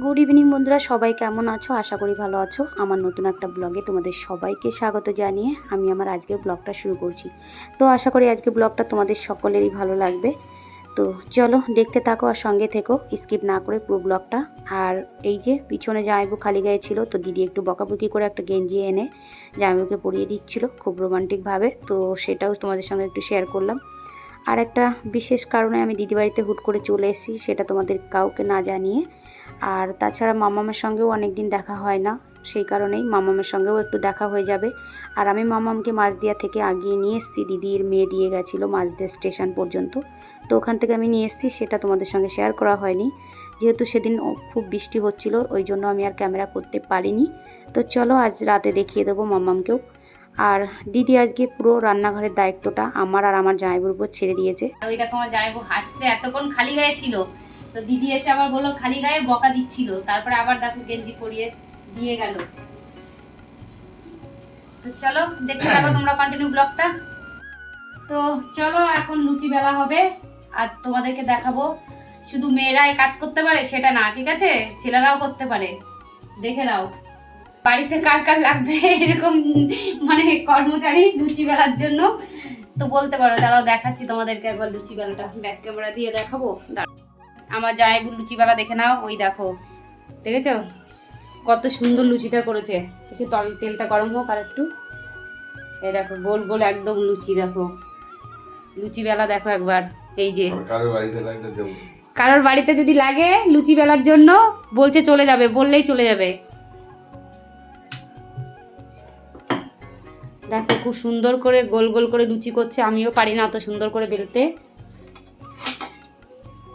Good evening বন্ধুরা। সবাই কেমন আছো? আশা করি ভালো আছো। আমার নতুন একটা ব্লগে তোমাদের সবাইকে স্বাগত জানিয়ে আমি আমার আজকের ব্লগটা শুরু করছি। তো আশা করি আজকে ব্লগটা তোমাদের সকলেরই ভালো লাগবে। তো চলো দেখতে থাকো আর সঙ্গে থেকো। স্কিপ না করে পুরো ব্লগটা। আর এই যে পিছনে জামাইবু খালি গায়ে ছিল, তো দিদি একটু বকাবকি করে একটা গেঞ্জি এনে জামাইবুকে পরিয়ে দিচ্ছিল খুব রোমান্টিকভাবে। তো সেটাও তোমাদের সঙ্গে একটু শেয়ার করলাম। আর একটা বিশেষ কারণে আমি দিদি বাড়িতে হুট করে চলে এসেছি, সেটা তোমাদের কাউকে না জানিয়ে আর তাছাড়া মামামের সঙ্গেও অনেক দিন দেখা হয় না, সেই কারণেই মামামের সঙ্গেও একটু দেখা হয়ে যাবে। আর আমি মামামকে মাঝদিয়া থেকে আগিয়ে নিয়ে এসেছি, দিদির মেয়ে দিয়ে গেছিল মাঝদিয়া স্টেশন পর্যন্ত। তো ওখান থেকে আমি নিয়ে এসেছি, সেটা তোমাদের সঙ্গে শেয়ার করা হয়নি। যেহেতু সেদিন খুব বৃষ্টি হচ্ছিল, ওই জন্য আমি আর ক্যামেরা করতে পারিনি। তো চলো আজ রাতে দেখিয়ে দেবো মামামকেও। আর দিদি আজকে পুরো রান্নাঘরের দায়িত্বটা আমার আর আমার জামাইবুর উপর ছেড়ে দিয়েছে। ওই দেখো আমার জামাইবু হাসছে এতক্ষণ খালি গায়ে ছিল। তো দিদি এসে আবার বলল, খালি গায়ে বকা দিচ্ছিল। তারপরে আবার দেখো গেঞ্জি পরিয়ে দিয়ে গেল। তো চলো, দেখতে থাকো তোমরা কন্টিনিউ ব্লগটা। তো চলো, এখন লুচি বেলা হবে, আর তোমাদেরকে দেখাবো। শুধু মেয়েরাই কাজ করতে পারে, সেটা না, ঠিক আছে? ছেলেরাও করতে পারে। দেখে নাও, বাড়িতে কার কার লাগবে এরকম মানে কর্মচারী লুচি বেলার জন্য। তো বলতে পারো, দাঁড়াও দেখাচ্ছি তোমাদেরকে একবার লুচি বেলাটা। ব্যাক ক্যামেরা দিয়ে দেখাবো। দাঁড়াও। আমার জামাইবু লুচি বেলা দেখে নাও ওই দেখো। দেখেছ? কত সুন্দর লুচিটা করেছে। একটু তল তেলটা গরম হোক আর একটু। এই দেখো গোল গোল একদম লুচি দেখো। লুচি বেলা দেখো একবার এই যে। কারোর বাড়িতে কারোর বাড়িতে যদি লাগে লুচি বেলার জন্য বলছে চলে যাবে বললেই চলে যাবে। দেখো খুব সুন্দর করে গোল গোল করে লুচি করছে আমিও পারি না অত সুন্দর করে বেলতে।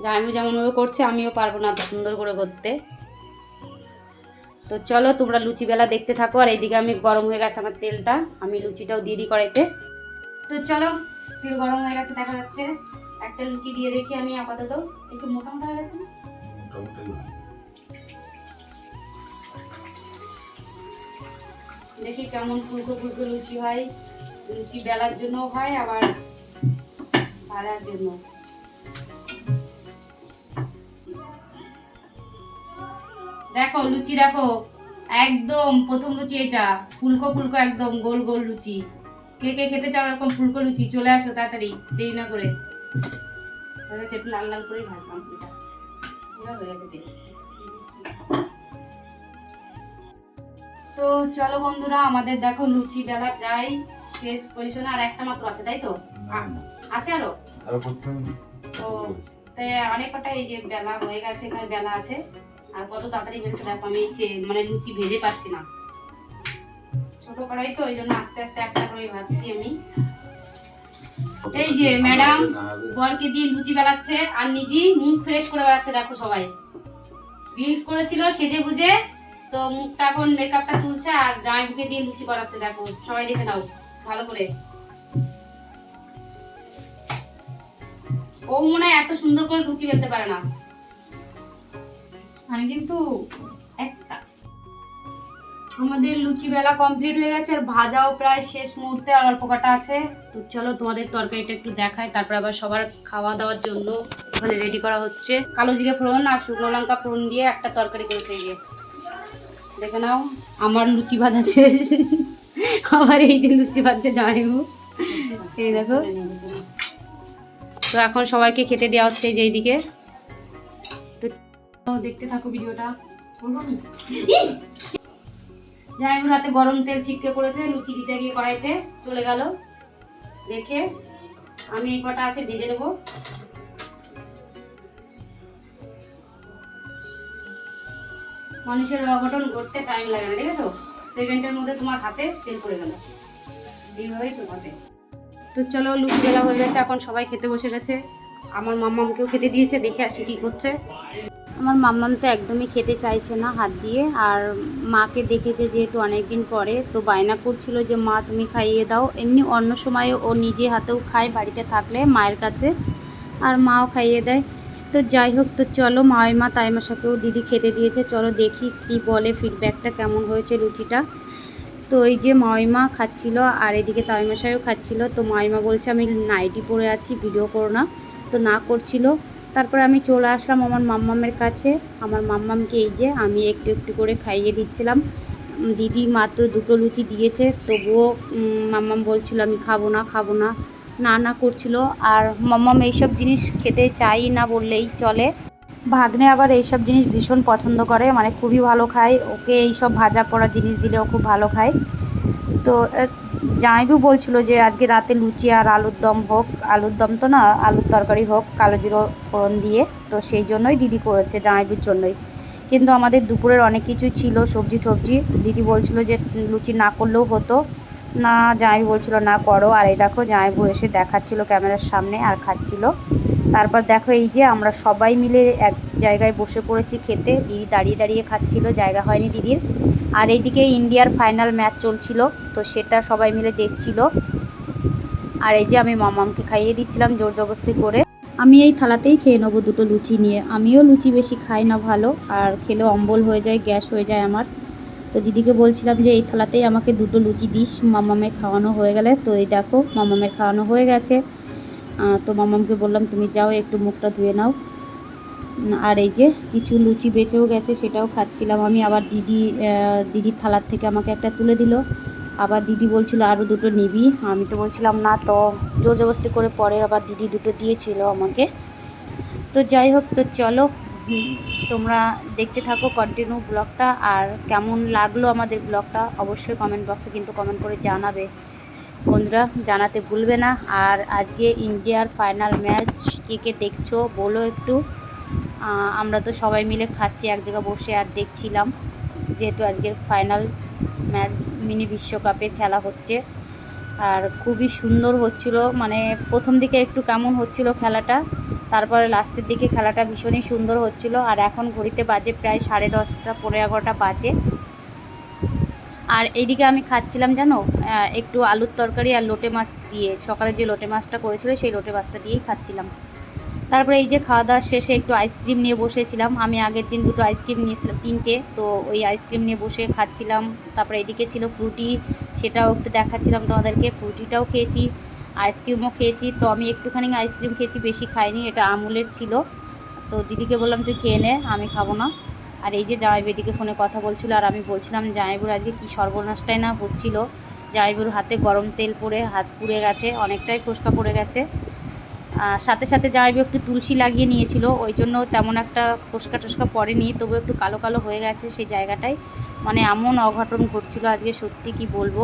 জামাইবু যেমনভাবে করছে আমিও পারব না সুন্দর করে করতে। তো চলো তোমরা লুচি বেলা দেখতে থাকো আর এইদিকে আমি গরম হয়ে গেছে আমার তেলটা আমি লুচিটাও দিয়ে দিই কড়াইতে। তো চলো তেল গরম হয়ে গেছে দেখা যাচ্ছে। একটা লুচি দিয়ে দেখি আমি আপাতত। একটু মোটা মোটা হয়ে গেছে না? মোটামুটি। দেখি কেমন ফুলকো ফুলকো লুচি হয়। লুচি বেলার জন্য হয় আবার ভাজার জন্য দেখো লুচি দেখো। একদম প্রথম লুচি এটা। ফুলকো ফুলকো একদম গোল গোল লুচি। কে কে খেতে চাও এরকম ফুলকো লুচি চলে আসো তাড়াতাড়ি দেরি না করে। একটু লাল লাল করেই ভাজলাম হয়ে গেছে তো চলো বন্ধুরা আমাদের দেখো লুচি বেলা প্রায় শেষ পজিশনে আর একটা মাত্র আছে তাই তো? আছে আরও? তাই অনেক কটা এই যে বেলা হয়ে গেছে এখানে বেলা আছে। আর কত তাড়াতাড়ি বেলছে, দেখো আমি মানে লুচি ভেজে পাচ্ছি না। ছোট কড়াই তো, ওই জন্য আস্তে আস্তে একটা করে ভাজছি আমি। এই যে ম্যাডাম, বরকে দিয়ে লুচি বেলাচ্ছে, আর নিজেই মুখ ফ্রেশ করে বেড়াচ্ছে, দেখো সবাই। রিলস করেছিল, সেজে বুঝে তো মুখটা এখন মেকআপটা তুলছে, আর জামাইবুকে দিয়ে লুচি করাচ্ছে, দেখো। সবাই দেখে নাও, ভালো করে। ও মনে হয় এত সুন্দর করে লুচি বেলতে পারে না। আমি কিন্তু একটা। আমাদের লুচি বেলা কমপ্লিট হয়ে গেছে, আর ভাজাও প্রায় শেষ মুহূর্তে আর অল্প কাটা আছে। তো চলো তোমাদের তরকারিটা একটু দেখাই, তারপর আবার সবার খাওয়া দাওয়ার জন্য ওখানে রেডি করা হচ্ছে। কালো জিরে ফোড়ন আর শুকনো লঙ্কা ফোড়ন দিয়ে একটা তরকারি করেছে এই যে। দেখে নাও, আমার লুচি ভাজা শেষ। আবার এই যে লুচি ভাজছে জামাইবু এই দেখো। তো এখন সবাইকে খেতে দেওয়া হচ্ছে যে এইদিকে। দেখতে থাকো ভিডিওটা? জামাইবুর হাতে গরম তেল ছিটকে পড়েছে, লুচি দিতে গিয়ে কড়াইতে চলে গেল। দেখে আমি এই কটা আছে ভেজে নেব। মানুষের অঘটন ঘটতে টাইম লাগে না দেখেছ সেকেন্ডের মধ্যে তোমার হাতে তেল পড়ে গেল। এইভাবেই তোমাদের তো চলো, লুচি বেলা হয়ে গেছে, এখন সবাই খেতে বসে গেছে। আমার মাম্মামকেও খেতে দিয়েছে, দেখে আসি কি করছে। আমার মাম্মাম তো একদমই খেতে চাইছে না হাত দিয়ে, আর মাকে দেখেছে যেহেতু অনেক দিন পরে, তো বায়না করছিল যে, মা, তুমি খাইয়ে দাও। এমনি অন্য সময়ে ও নিজে হাতেও খায় বাড়িতে থাকলে মায়ের কাছে, আর মাও খাইয়ে দেয়। তো যাই হোক, তো চলো মাইমা তাইমাসাকেও দিদি খেতে দিয়েছে। চলো দেখি কি বলে ফিডব্যাকটা কেমন হয়েছে লুচিটা তো এই যে মাইমা খাচ্ছিল, আর এদিকে তাইমাসাইও খাচ্ছিল। তো মাইমা বলছে, আমি নাইটি পরে আছি ভিডিও করো না। তো না করছিল। তারপর আমি চলে আসলাম আমার মাম্মামের কাছে। আমার মাম্মামকে এই যে আমি একটু একটু করে খাইয়ে দিচ্ছিলাম। দিদি মাত্র দুটো লুচি দিয়েছে, তবুও মাম্মাম বলছিল আমি খাব না খাব না না না করছিল। আর মাম্মাম এইসব জিনিস খেতে চাই না বললেই চলে। ভাগ্নে আবার এইসব জিনিস ভীষণ পছন্দ করে মানে খুবই ভালো খায়। ওকে এইসব ভাজা পড়া জিনিস দিলে ও খুব ভালো খায়। তো জামাইবু বলছিল যে আজকে রাতে লুচি আর আলুর দম হোক, আলুর দম তো না, আলুর তরকারি হোক, কালো জিরো ফোড়ন দিয়ে। তো সেই জন্যই দিদি করেছে জামাইবুর জন্যই। কিন্তু আমাদের দুপুরের অনেক কিছু ছিল সবজি টবজি দিদি বলছিল যে লুচি না করলেও হতো। না, জামাই বলছিল, না করো। আর এই দেখো জামাইবু এসে দেখাচ্ছিল ক্যামেরার সামনে আর খাচ্ছিল। তারপর দেখো এই যে আমরা সবাই মিলে এক জায়গায় বসে পড়েছি খেতে। দিদি দাঁড়িয়ে দাঁড়িয়ে খাচ্ছিল, জায়গা হয়নি দিদির। আর এইদিকে ইন্ডিয়ার ফাইনাল ম্যাচ চলছিল, তো সেটা সবাই মিলে দেখছিল। আর এই যে আমি মামামকে খাইয়ে দিচ্ছিলাম জোর জবস্তি করে। আমি এই থালাতেই খেয়ে নেব দুটো লুচি নিয়ে। আমিও লুচি বেশি খাই না ভালো, আর খেলে অম্বল হয়ে যায়, গ্যাস হয়ে যায় আমার। তো দিদিকে বলছিলাম যে এই থালাতেই আমাকে দুটো লুচি দিস, মামামের খাওয়ানো হয়ে গেলে। তো এই দেখো, মামামের খাওয়ানো হয়ে গেছে। তো মামামকে বললাম, তুমি যাও, একটু মুখটা ধুয়ে নাও। আর এই যে কিছু লুচি বেঁচেও গেছে, সেটাও খাচ্ছিলাম আমি। আবার দিদি দিদির থালার থেকে আমাকে একটা তুলে দিল। আবার দিদি বলছিল আরও দুটো নিবি? আমি তো বলছিলাম, না, তো। জোর জবস্তি করে পরে আবার দিদি দুটো দিয়েছিল আমাকে। তো যাই হোক, তো চলো তোমরা দেখতে থাকো কন্টিনিউ ব্লগটা, আর কেমন লাগল আমাদের ব্লগটা অবশ্যই কমেন্ট বক্সে কিন্তু কমেন্ট করে জানাবে। বন্ধুরা, জানাতে ভুলবে না। আর আজকে ইন্ডিয়ার ফাইনাল ম্যাচ কে কে দেখছ বলো একটু। আমরা তো সবাই মিলে খাচ্ছি, এক জায়গায় বসে আর দেখছিলাম, যেহেতু আজকের ফাইনাল ম্যাচ মিনি বিশ্বকাপের খেলা হচ্ছে। আর খুবই সুন্দর হচ্ছিল মানে প্রথম দিকে একটু কেমন হচ্ছিল খেলাটা তারপরে লাস্টের দিকে খেলাটা ভীষণই সুন্দর হচ্ছিল। আর এখন ঘড়িতে বাজে প্রায় সাড়ে দশটা পনেরো এগারোটা বাজে। আর এইদিকে আমি খাচ্ছিলাম জানো? একটু আলুর তরকারি আর লোটে মাছ দিয়ে। সকালে যে লোটে মাছটা করেছিল, সেই লোটে মাছটা দিয়েই খাচ্ছিলাম। তারপরে এই যে খাওয়া দাওয়ার শেষে একটু আইসক্রিম নিয়ে বসেছিলাম। আমি আগের দিন দুটো আইসক্রিম নিয়েছিলাম, তিনটে। তো ওই আইসক্রিম নিয়ে বসে খাচ্ছিলাম। তারপরে এদিকে ছিল ফ্রুটি, সেটাও একটু দেখাচ্ছিলাম তোমাদেরকে। ফ্রুটিটাও খেয়েছি। আইসক্রিমও খেয়েছি। তো আমি একটুখানি আইসক্রিম খেয়েছি, বেশি খাইনি, এটা আমুলের ছিল। তো দিদিকে বললাম, তুই খেয়ে নে, আমি খাব না। আর এই যে জামাইবু এদিকে ফোনে কথা বলছিল, আর আমি বলছিলাম জামাইবুর আজকে কী সর্বনাশটাই না হচ্ছিল। জামাইবুর হাতে গরম তেল পড়ে, হাত পুড়ে গেছে, অনেকটাই ফোসকা পড়ে গেছে। আর সাথে সাথে জামাইবু একটু তুলসী লাগিয়ে নিয়েছিল, ওই জন্য তেমন একটা ফোসকা টোসকা পড়েনি তবু একটু কালো কালো হয়ে গেছে সেই জায়গাটায়। মানে এমন অঘটন ঘটছিল আজকে, সত্যি কি বলব?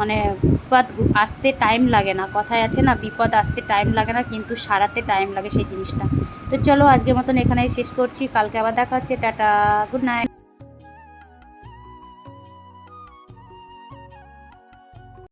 মানে বিপদ আসতে টাইম লাগে না। কথায় আছে না, বিপদ আসতে টাইম লাগে না, কিন্তু সারাতে টাইম লাগে সেই জিনিসটা। তো চলো আজকের মতন এখানেই শেষ করছি। কালকে আবার দেখা হচ্ছে। Tata good night